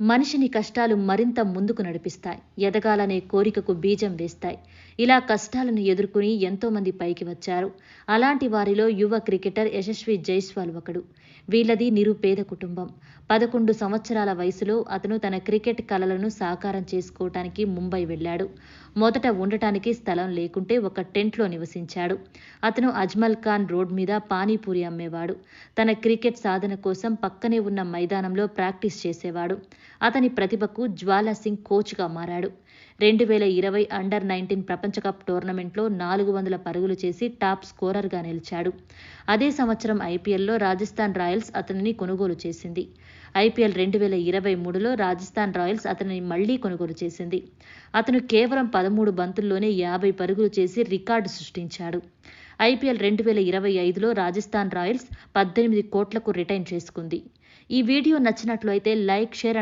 మనిషిని కష్టాలు మరింత ముందుకు నడిపిస్తాయి. ఎదగాలనే కోరికకు బీజం వేస్తాయి. ఇలా కష్టాలను ఎదుర్కొని ఎంతోమంది పైకి వచ్చారు. అలాంటి వారిలో యువ క్రికెటర్ యశస్వి జైస్వాల్ ఒకడు. వీళ్ళది నిరుపేద కుటుంబం. పదకొండు సంవత్సరాల వయసులో అతను తన క్రికెట్ కలలను సాకారం చేసుకోవటానికి ముంబై వెళ్ళాడు. మొదట ఉండటానికి స్థలం లేకుంటే ఒక టెంట్లో నివసించాడు. అతను అజ్మల్ ఖాన్ రోడ్ మీద పానీపూరి అమ్మేవాడు. తన క్రికెట్ సాధన కోసం పక్కనే ఉన్న మైదానంలో ప్రాక్టీస్ చేసేవాడు. అతని ప్రతిభకు జ్వాలా సింగ్ కోచ్గా మారాడు. రెండు వేల ఇరవై అండర్ నైన్టీన్ ప్రపంచ కప్ టోర్నమెంట్లో నాలుగు వందల పరుగులు చేసి టాప్ స్కోరర్గా నిలిచాడు. అదే సంవత్సరం ఐపీఎల్లో రాజస్థాన్ రాయల్స్ అతనిని కొనుగోలు చేసింది. ఐపీఎల్ రెండు వేల ఇరవై మూడులో రాజస్థాన్ రాయల్స్ అతనిని మళ్ళీ కొనుగోలు చేసింది. అతను కేవలం పదమూడు బంతుల్లోనే యాభై పరుగులు చేసి రికార్డు సృష్టించాడు. ఐపీఎల్ రెండు వేల ఇరవై ఐదులో రాజస్థాన్ రాయల్స్ పద్దెనిమిది కోట్లకు రిటైన్ చేసుకుంది. ఈ వీడియో నచ్చినట్లు అయితే లైక్ షేర్